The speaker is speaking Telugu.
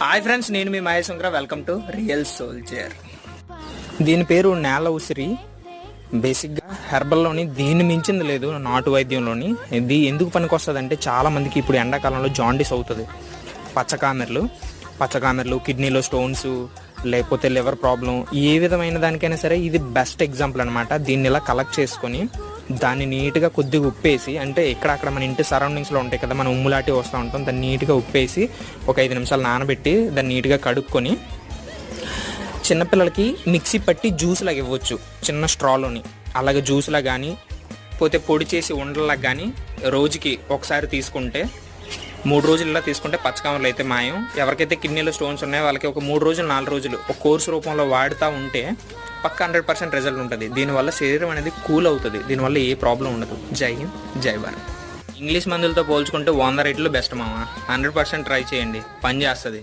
హాయ్ ఫ్రెండ్స్ నేను మీ Mahesh Shankara. Welcome to real soldier దీని పేరు నేల ఉసిరి. బేసిక్గా హెర్బల్లోని దీన్ని మించింది లేదు నాటు వైద్యంలోని. ఇది ఎందుకు పనికొస్తుంది అంటే చాలా మందికి ఇప్పుడు ఎండాకాలంలో జాండీస్ అవుతుంది. పచ్చకామెర్లు పచ్చకామెర్లు కిడ్నీలో స్టోన్స్ లేకపోతే లివర్ ప్రాబ్లం ఏ విధమైన దానికైనా సరే ఇది బెస్ట్ ఎగ్జాంపుల్ అనమాట దీన్ని ఇలా కలెక్ట్ చేసుకొని దాన్ని నీట్గా కొద్దిగా ఉప్పేసి అంటే ఇక్కడక్కడ మన ఇంటి సరౌండింగ్స్లో ఉంటాయి కదా మనం ఉమ్ములాంటివి వస్తూ ఉంటాం దాన్ని నీట్గా ఉప్పేసి ఒక ఐదు నిమిషాలు నానబెట్టి దాన్ని నీట్గా కడుక్కొని చిన్నపిల్లలకి మిక్సీ పట్టి జ్యూస్ లాగా ఇవ్వచ్చు చిన్న స్ట్రాలోని. అలాగే జ్యూస్లా కానీ పోతే పొడి చేసి ఉండలా కానీ రోజుకి ఒకసారి తీసుకుంటే మూడు రోజుల్లో తీసుకుంటే పచ్చకామలు అయితే మాయం. ఎవరికైతే కిడ్నీలో స్టోన్స్ ఉన్నాయో వాళ్ళకి ఒక మూడు రోజులు నాలుగు రోజులు ఒక కోర్సు రూపంలో వాడుతూ ఉంటే పక్క హండ్రెడ్ పర్సెంట్ రిజల్ట్ ఉంటుంది. దీనివల్ల శరీరం అనేది కూల్ అవుతుంది. దీనివల్ల ఏ ప్రాబ్లం ఉండదు. జై హింద్ జై భారత్. ఇంగ్లీష్ మందులతో పోల్చుకుంటే వంద రేట్లు బెస్ట్ మామ. హండ్రెడ్ పర్సెంట్ ట్రై చేయండి. పని చేస్తుంది.